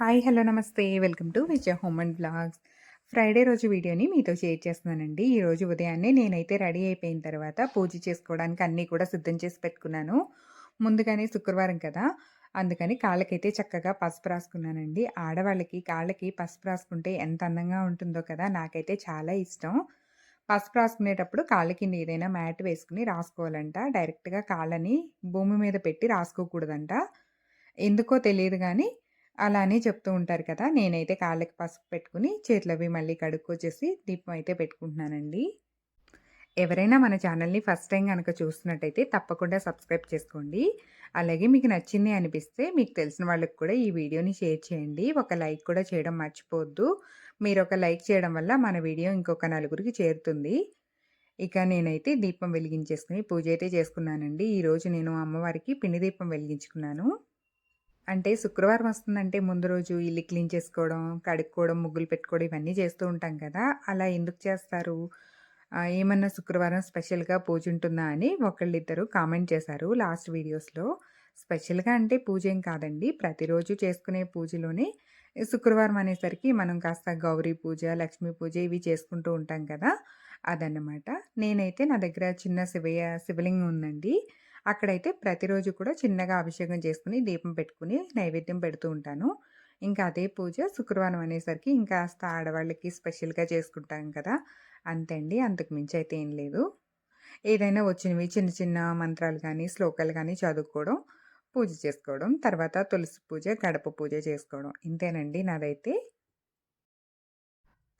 Hi hello నమస్తే. Welcome to Vijaya home and blogs. Friday రోజు వీడియోని మీతో షేర్ చేస్తున్నానండి. ఈరోజు ఉదయాన్నే నేనైతే రెడీ అయిపోయిన తర్వాత పూజ చేసుకోవడానికి అన్నీ కూడా సిద్ధం చేసి పెట్టుకున్నాను. ముందుగానే శుక్రవారం కదా. అందుకని కాళ్ళకైతే చక్కగా పసుపు రాసుకున్నానండి. ఆడవాళ్ళకి కాళ్ళకి పసుపు రాసుకుంటే ఎంత అందంగా ఉంటుందో కదా నాకైతే చాలా ఇష్టం. పసుపు రాసుకునేటప్పుడు కాళ్ళ కింద ఏదైనా మ్యాట్ వేసుకుని రాసుకోవాలంట. డైరెక్ట్గా కాళ్ళని భూమి మీద పెట్టి రాసుకోకూడదంట. ఎందుకో తెలియదు కానీ అలా అని చెప్తూ ఉంటారు కదా! నేనైతే కాళ్ళకి పసుపు పెట్టుకుని చేతులవి మళ్ళీ కడుక్కొచ్చేసి దీపం అయితే పెట్టుకుంటున్నానండి. ఎవరైనా మన ఛానల్ని ఫస్ట్ టైం కనుక చూస్తున్నట్టయితే తప్పకుండా సబ్స్క్రైబ్ చేసుకోండి. అలాగే మీకు నచ్చింది అనిపిస్తే మీకు తెలిసిన వాళ్ళకి కూడా ఈ వీడియోని షేర్ చేయండి. ఒక లైక్ కూడా చేయడం మర్చిపోవద్దు. మీరు ఒక లైక్ చేయడం వల్ల మన వీడియో ఇంకొక నలుగురికి చేరుతుంది. ఇక నేనైతే దీపం వెలిగించేసుకుని పూజ అయితే చేసుకున్నానండి. ఈరోజు నేను అమ్మవారికి పిండి దీపం వెలిగించుకున్నాను. అంటే శుక్రవారం వస్తుందంటే ముందు రోజు ఇల్లు క్లీన్ చేసుకోవడం కడుక్కోవడం ముగ్గులు పెట్టుకోవడం ఇవన్నీ చేస్తూ ఉంటాం కదా. అలా ఎందుకు చేస్తారు? ఏమన్నా శుక్రవారం స్పెషల్గా పూజ ఉంటుందా అని ఒకళ్ళిద్దరు కామెంట్ చేశారు లాస్ట్ వీడియోస్లో. స్పెషల్గా అంటే పూజ ఏం కాదండి. ప్రతిరోజు చేసుకునే పూజలోనే శుక్రవారం అనేసరికి మనం కాస్త గౌరీ పూజ లక్ష్మీ పూజ ఇవి చేసుకుంటూ ఉంటాం కదా. అదన్నమాట. నేనైతే నా దగ్గర చిన్న శివయ్య శివలింగం ఉందండి. అక్కడైతే ప్రతిరోజు కూడా చిన్నగా అభిషేకం చేసుకుని దీపం పెట్టుకుని నైవేద్యం పెడుతూ ఉంటాను. ఇంకా అదే పూజ శుక్రవారం అనేసరికి ఇంకా కాస్త ఆడవాళ్ళకి స్పెషల్గా చేసుకుంటాం కదా! అంతే అండి. అంతకు మించి అయితే ఏం లేదు. ఏదైనా వచ్చినవి చిన్న చిన్న మంత్రాలు కానీ శ్లోకాలు కానీ చదువుకోవడం పూజ చేసుకోవడం తర్వాత తులసి పూజ గడప పూజ చేసుకోవడం ఇంతేనండి నాదైతే.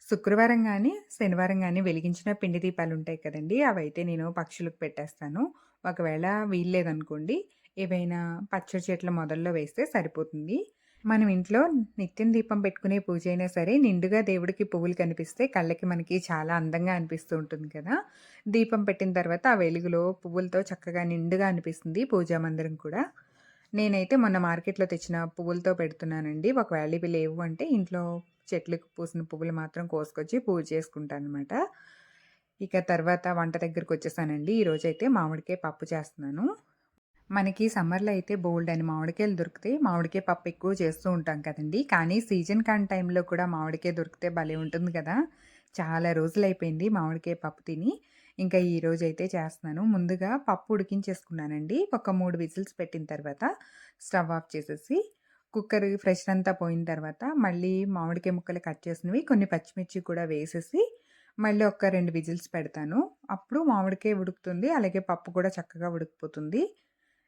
శుక్రవారం కానీ శనివారం కానీ వెలిగించిన పిండి దీపాలు ఉంటాయి కదండి అవైతే నేను పక్షులకు పెట్టేస్తాను. ఒకవేళ వీల్లేదనుకోండి ఏవైనా పచ్చడి చెట్ల మొదల్లో వేస్తే సరిపోతుంది. మనం ఇంట్లో నిత్యం దీపం పెట్టుకునే పూజ అయినా సరే నిండుగా దేవుడికి పువ్వులు కనిపిస్తే కళ్ళకి మనకి చాలా అందంగా అనిపిస్తూ ఉంటుంది కదా. దీపం పెట్టిన తర్వాత ఆ వెలుగులో పువ్వులతో చక్కగా నిండుగా అనిపిస్తుంది పూజా మందిరం కూడా. నేనైతే మొన్న మార్కెట్లో తెచ్చిన పువ్వులతో పెడుతున్నానండి. ఒకవేళ ఇవి లేవు అంటే ఇంట్లో చెట్లకు పూసిన పువ్వులు మాత్రం కోసుకొచ్చి పూజ చేసుకుంటాను అనమాట ఇక తర్వాత వంట దగ్గరికి వచ్చేసానండి. ఈరోజు అయితే మామిడికాయ పప్పు చేస్తున్నాను. మనకి సమ్మర్లో అయితే బోల్డ్ అని మామిడికాయలు దొరికితే మామిడికాయ పప్పు ఎక్కువ చేస్తూ ఉంటాం కదండి. కానీ సీజన్ కాని టైంలో కూడా మామిడికాయ దొరికితే భలే ఉంటుంది కదా. చాలా రోజులు అయిపోయింది మామిడికాయ పప్పు తిని. ఇంకా ఈ రోజు అయితే చేస్తున్నాను. ముందుగా పప్పు ఉడికించేసుకున్నానండి. ఒక మూడు విజిల్స్ పెట్టిన తర్వాత స్టవ్ ఆఫ్ చేసేసి కుక్కర్ ఫ్రెష్ అంతా పోయిన తర్వాత మళ్ళీ మామిడికాయ ముక్కలు కట్ చేసినవి కొన్ని పచ్చిమిర్చి కూడా వేసేసి మళ్ళీ ఒక రెండు విజిల్స్ పెడతాను. అప్పుడు మామిడికాయ ఉడుకుతుంది అలాగే పప్పు కూడా చక్కగా ఉడికిపోతుంది.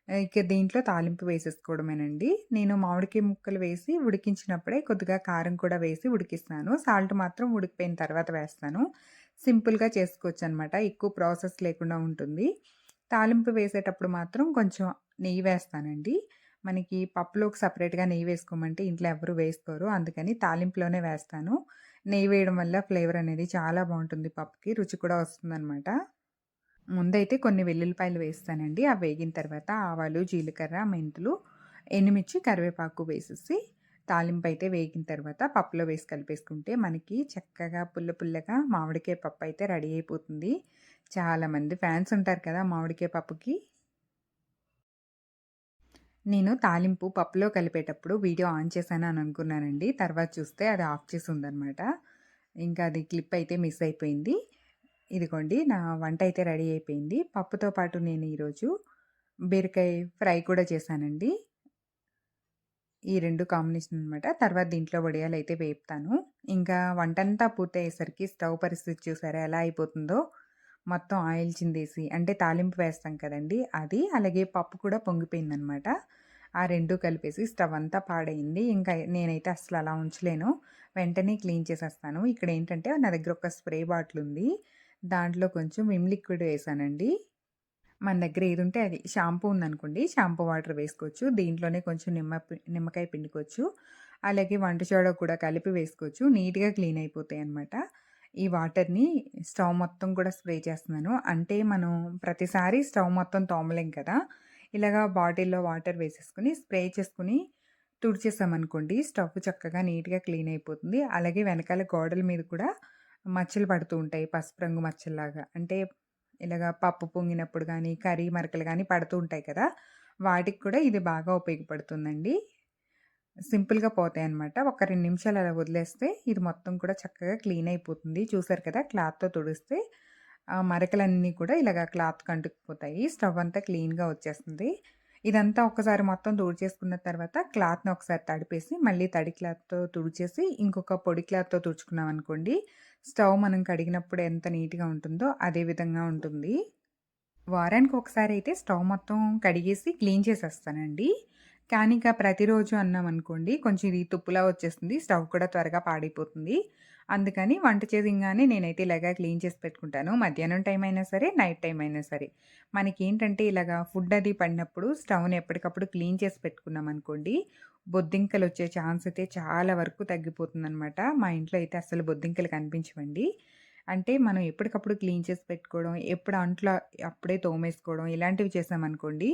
ఇక దీంట్లో తాలింపు వేసేసుకోవడమేనండి. నేను మామిడికాయ ముక్కలు వేసి ఉడికించినప్పుడే కొద్దిగా కారం కూడా వేసి ఉడికిస్తాను. సాల్ట్ మాత్రం ఉడికిపోయిన తర్వాత వేస్తాను. సింపుల్గా చేసుకోవచ్చు అనమాట ఎక్కువ ప్రాసెస్ లేకుండా ఉంటుంది. తాలింపు వేసేటప్పుడు మాత్రం కొంచెం నెయ్యి వేస్తానండి. మనకి పప్పులోకి సపరేట్గా నెయ్యి వేసుకోమంటే ఇంట్లో ఎవరు వేసుకోరు. అందుకని తాలింపులోనే వేస్తాను. నెయ్యి వేయడం వల్ల ఫ్లేవర్ అనేది చాలా బాగుంటుంది పప్పుకి. రుచి కూడా వస్తుందన్నమాట ముందైతే కొన్ని వెల్లుల్లిపాయలు వేస్తానండి. అవి వేగిన తర్వాత ఆవాలు జీలకర్ర మెంతులు ఎండుమిర్చి కరివేపాకు వేసేసి తాలింపు అయితే వేగిన తర్వాత పప్పులో వేసి కలిపేసుకుంటే మనకి చక్కగా పుల్ల పుల్లగా మామిడికాయ పప్పు అయితే రెడీ అయిపోతుంది. చాలామంది ఫ్యాన్స్ ఉంటారు కదా మామిడికాయ పప్పుకి. నేను తాలింపు పప్పులో కలిపేటప్పుడు వీడియో ఆన్ చేశాను అని అనుకున్నానండి. తర్వాత చూస్తే అది ఆఫ్ చేసి ఉందనమాట ఇంకా అది క్లిప్ అయితే మిస్ అయిపోయింది. ఇదిగోండి నా వంట అయితే రెడీ అయిపోయింది. పప్పుతో పాటు నేను ఈరోజు బీరకాయ ఫ్రై కూడా చేశానండి. ఈ రెండు కాంబినేషన్ అనమాట తర్వాత దీంట్లో వడియాలు అయితే వేపుతాను. ఇంకా వంట అంతా పూర్తయ్యేసరికి స్టవ్ పరిస్థితి చూసారా ఎలా అయిపోతుందో? మొత్తం ఆయిల్ చిందేసి అంటే తాలింపు వేస్తాం కదండి అది అలాగే పప్పు కూడా పొంగిపోయిందనమాట ఆ రెండు కలిపేసి స్టవ్ అంతా పాడైంది. ఇంకా నేనైతే అసలు అలా ఉంచలేను. వెంటనే క్లీన్ చేసేస్తాను. ఇక్కడ ఏంటంటే నా దగ్గర ఒక స్ప్రే బాటిల్ ఉంది. దాంట్లో కొంచెం విమ్ లిక్విడ్ వేసానండి. మన దగ్గర ఏది ఉంటే అది. షాంపూ ఉందనుకోండి షాంపూ వాటర్ వేసుకోవచ్చు. దీంట్లోనే కొంచెం నిమ్మ నిమ్మకాయ పిండుకోవచ్చు. అలాగే వంట చోడ కూడా కలిపి వేసుకోవచ్చు. నీట్గా క్లీన్ అయిపోతాయి అనమాట ఈ వాటర్ని స్టవ్ మొత్తం కూడా స్ప్రే చేస్తున్నాను. అంటే మనం ప్రతిసారి స్టవ్ మొత్తం తోమలేం కదా. ఇలాగా బాటిల్లో వాటర్ వేసేసుకుని స్ప్రే చేసుకుని తుడిచేసామనుకోండి స్టవ్ చక్కగా నీట్గా క్లీన్ అయిపోతుంది. అలాగే వెనకాల గోడల మీద కూడా మచ్చలు పడుతూ ఉంటాయి. పసుపు రంగు మచ్చల్లాగా. అంటే ఇలాగా పప్పు పొంగినప్పుడు కానీ కర్రీ మరకలు కానీ పడుతూ ఉంటాయి కదా వాటికి కూడా ఇది బాగా ఉపయోగపడుతుందండి సింపుల్‌గా పోతాయి అనమాట ఒక రెండు నిమిషాలు అలా వదిలేస్తే ఇది మొత్తం కూడా చక్కగా క్లీన్ అయిపోతుంది. చూసారు కదా! క్లాత్‌తో తుడిస్తే మరకలన్నీ కూడా ఇలాగ క్లాత్ కంటుకుపోతాయి స్టవ్ అంతా క్లీన్‌గా వచ్చేస్తుంది. ఇదంతా ఒక్కసారి మొత్తం తుడిచేసుకున్న తర్వాత క్లాత్‌ని ఒకసారి తడిపేసి మళ్ళీ తడి క్లాత్‌తో తుడిచేసి ఇంకొక పొడి క్లాత్‌తో తుడుచుకున్నామనుకోండి స్టవ్ మనం కడిగినప్పుడు ఎంత నీట్‌గా ఉంటుందో అదే విధంగా ఉంటుంది. వారానికి ఒకసారి అయితే స్టవ్ మొత్తం కడిగేసి క్లీన్ చేసేస్తానండి. కానీ ఇక ప్రతిరోజు అన్నామనుకోండి కొంచెం ఇది తుప్పులా వచ్చేస్తుంది. స్టవ్ కూడా త్వరగా పాడైపోతుంది. అందుకని వంట చేయంగానే నేనైతే ఇలాగా క్లీన్ చేసి పెట్టుకుంటాను. మధ్యాహ్నం టైం అయినా సరే, నైట్ టైం అయినా సరే. మనకి ఏంటంటే ఇలాగా ఫుడ్ అది పడినప్పుడు స్టవ్‌ని ఎప్పటికప్పుడు క్లీన్ చేసి పెట్టుకున్నాం అనుకోండి బొద్దింకలు వచ్చే ఛాన్స్ అయితే చాలా వరకు తగ్గిపోతుందనమాట. మా ఇంట్లో అయితే అసలు బొద్దింకలు కనిపించవండి. అంటే మనం ఎప్పటికప్పుడు క్లీన్ చేసి పెట్టుకోవడం, ఎప్పుడు అంట్లో అప్పుడే తోమేసుకోవడం ఇలాంటివి చేసామనుకోండి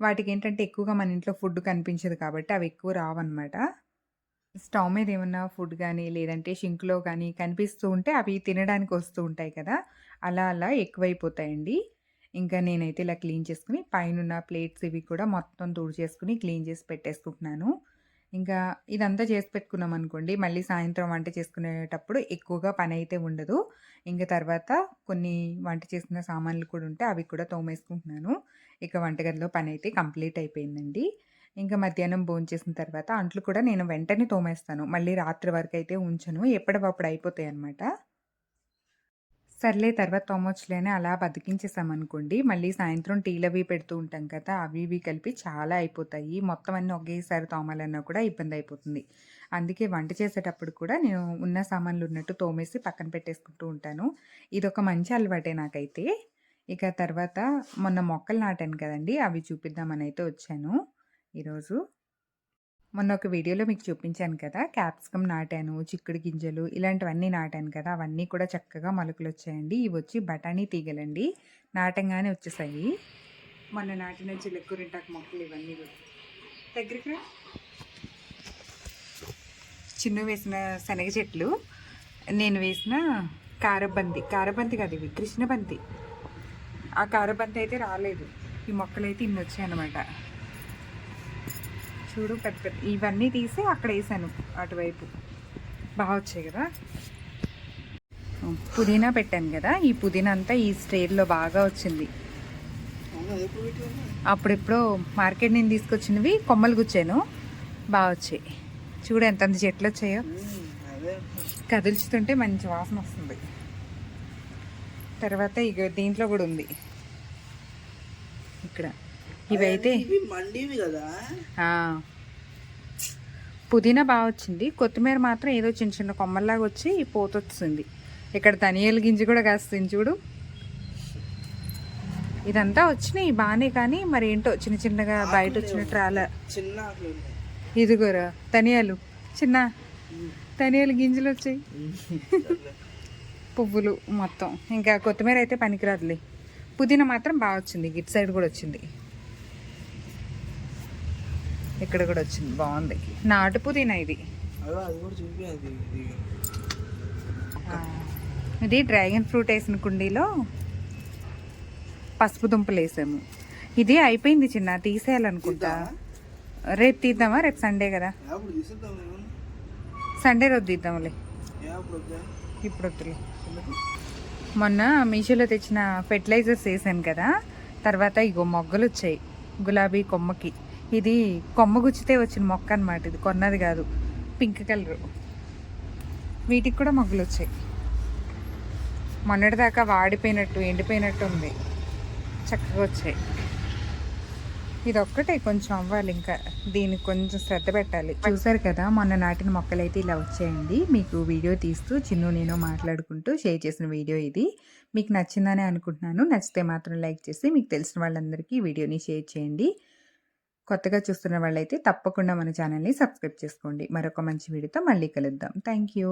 వాటికి ఏంటంటే ఎక్కువగా మన ఇంట్లో ఫుడ్ కనిపించదు కాబట్టి అవి ఎక్కువ రావన్నమాట. స్టవ్ మీద ఏమన్నా ఫుడ్ కానీ లేదంటే షింక్‌లో కానీ కనిపిస్తూ ఉంటే అవి తినడానికి వస్తూ ఉంటాయి కదా! అలా అలా ఎక్కువైపోతాయండి. ఇంకా నేనైతే ఇలా క్లీన్ చేసుకుని పైనున్న ప్లేట్స్ ఇవి కూడా మొత్తం తుడిచేసుకొని క్లీన్ చేసి పెట్టేసుకుంటున్నాను. ఇంకా ఇదంతా చేసి పెట్టుకున్నాం అనుకోండి మళ్ళీ సాయంత్రం వంట చేసుకునేటప్పుడు ఎక్కువగా పని అయితే ఉండదు. ఇంకా తర్వాత కొన్ని వంట చేసిన సామాన్లు కూడా ఉంటే అవి కూడా తోమేసుకుంటున్నాను. ఇక వంటగదిలో పని అయితే కంప్లీట్ అయిపోయిందండి. ఇంకా మధ్యాహ్నం భోంచేసిన తర్వాత అంట్లు కూడా నేను వెంటనే తోమేస్తాను. మళ్ళీ రాత్రి వరకు అయితే ఉంచను. ఎప్పటికప్పుడు అయిపోతాయి అనమాట సర్లే తర్వాత తోమొచ్చులేని అలా బతికించేసామనుకోండి, మళ్ళీ సాయంత్రం టీలవి పెడుతూ ఉంటాం కదా! అవి ఇవి కలిపి చాలా అయిపోతాయి. మొత్తం అన్నీ ఒకేసారి తోమాలన్నా కూడా ఇబ్బంది అయిపోతుంది అందుకే వంట చేసేటప్పుడు కూడా నేను ఉన్న సామాన్లు ఉన్నట్టు తోమేసి పక్కన పెట్టేసుకుంటూ ఉంటాను. ఇదొక మంచి అలవాటే నాకైతే. ఇక తర్వాత మొన్న మొక్కలు నాటాను కదండి అవి చూపిద్దామని అయితే వచ్చాను ఈరోజు. మొన్న ఒక వీడియోలో మీకు చూపించాను కదా! క్యాప్సికమ్ నాటాను, చిక్కుడు గింజలు ఇలాంటివన్నీ నాటాను కదా! అవన్నీ కూడా చక్కగా మొలకలు వచ్చాయండి ఇవి వచ్చి బఠానీ తీగలండి. నాటంగానే వచ్చేసాయి. మొన్న నాటిన చిలకూరింటాకు మొక్కలు ఇవన్నీ కూడా. దగ్గరికి చిన్న వేసిన శనగ చెట్లు, నేను వేసిన కారబంతి. కారబంతి కాదు ఇవి కృష్ణబంతి. ఆ కారబంతి అయితే రాలేదు. ఈ మొక్కలైతే ఇన్నొచ్చాయన్నమాట. చూడు పెద్ద పెద్ద ఇవన్నీ తీసి అక్కడ వేసాను అటువైపు. బాగా వచ్చాయి కదా? పుదీనా పెట్టాను కదా ఈ పుదీనా అంతా ఈ స్టేర్లో బాగా వచ్చింది. అప్పుడెప్పుడో మార్కెట్ నుంచి తీసుకొచ్చినవి కొమ్మలు గుచ్చాను. బాగా వచ్చాయి. చూడు ఎంతంత చెట్లు వచ్చాయో. కదుల్చుతుంటే మంచి వాసన వస్తుంది. తర్వాత ఇక దీంట్లో కూడా ఉంది. ఇక్కడ. ఇవైతే. పుదీనా బాగా వచ్చింది. కొత్తిమీర మాత్రం ఏదో చిన్న చిన్న కొమ్మల్లాగా వచ్చి పోతొచ్చింది. ఇక్కడ ధనియాల గింజ కూడా కాస్తుంది చూడు. ఇదంతా వచ్చినాయి బాగానే కానీ మరి ఏంటో చిన్న చిన్నగా బయట వచ్చినట్టు రాలే చిన్న ఇదిగోరా ధనియాలు. చిన్న. ధనియాలు గింజలు వచ్చాయి. పువ్వులు మొత్తం. ఇంకా కొత్తిమీర అయితే పనికిరాదులే. పుదీనా మాత్రం బాగా వచ్చింది. ఇటు సైడ్ కూడా వచ్చింది. ఇక్కడ కూడా వచ్చింది. బాగుంది. నాటు పుదీనా ఇది. ఇది. డ్రాగన్ ఫ్రూట్ వేసిన కుండీలో పసుపు దుంపలు వేసాము. ఇది అయిపోయింది చిన్న తీసేయాలనుకుంటా. రేపు తీద్దామా? రేపు సండే కదా. సండే రోజు తీద్దాంలే. ఇప్పుడు వద్దులే. మొన్న మీషోలో తెచ్చిన ఫెర్టిలైజర్స్ వేసాను కదా తర్వాత ఇగో మొగ్గలు వచ్చాయి. గులాబీ కొమ్మకి. ఇది కొమ్మ గుచ్చితే వచ్చిన మొక్క అనమాట ఇది కొన్నది కాదు. Pink colour. వీటికి కూడా మొగ్గలు వచ్చాయి. మొన్నటిదాకా వాడిపోయినట్టు ఎండిపోయినట్టు ఉంది. చక్కగా వచ్చాయి. ఇది ఒక్కటే కొంచెం అవ్వాలి ఇంకా. దీనికి కొంచెం శ్రద్ధ పెట్టాలి. చూసారు కదా మొన్న నాటిన మొక్కలు అయితే ఇలా వచ్చాయండి. మీకు వీడియో తీస్తూ చిన్ను నేను మాట్లాడుకుంటూ షేర్ చేసిన వీడియో ఇది. మీకు నచ్చిందని అనుకుంటున్నాను. నచ్చితే మాత్రం లైక్ చేసి మీకు తెలిసిన వాళ్ళందరికీ వీడియోని షేర్ చేయండి. కొత్తగా చూస్తున్న వాళ్ళైతే తప్పకుండా మన ఛానల్ని సబ్స్క్రైబ్ చేసుకోండి. మరొక మంచి వీడియోతో మళ్ళీ కలుద్దాం. Thank you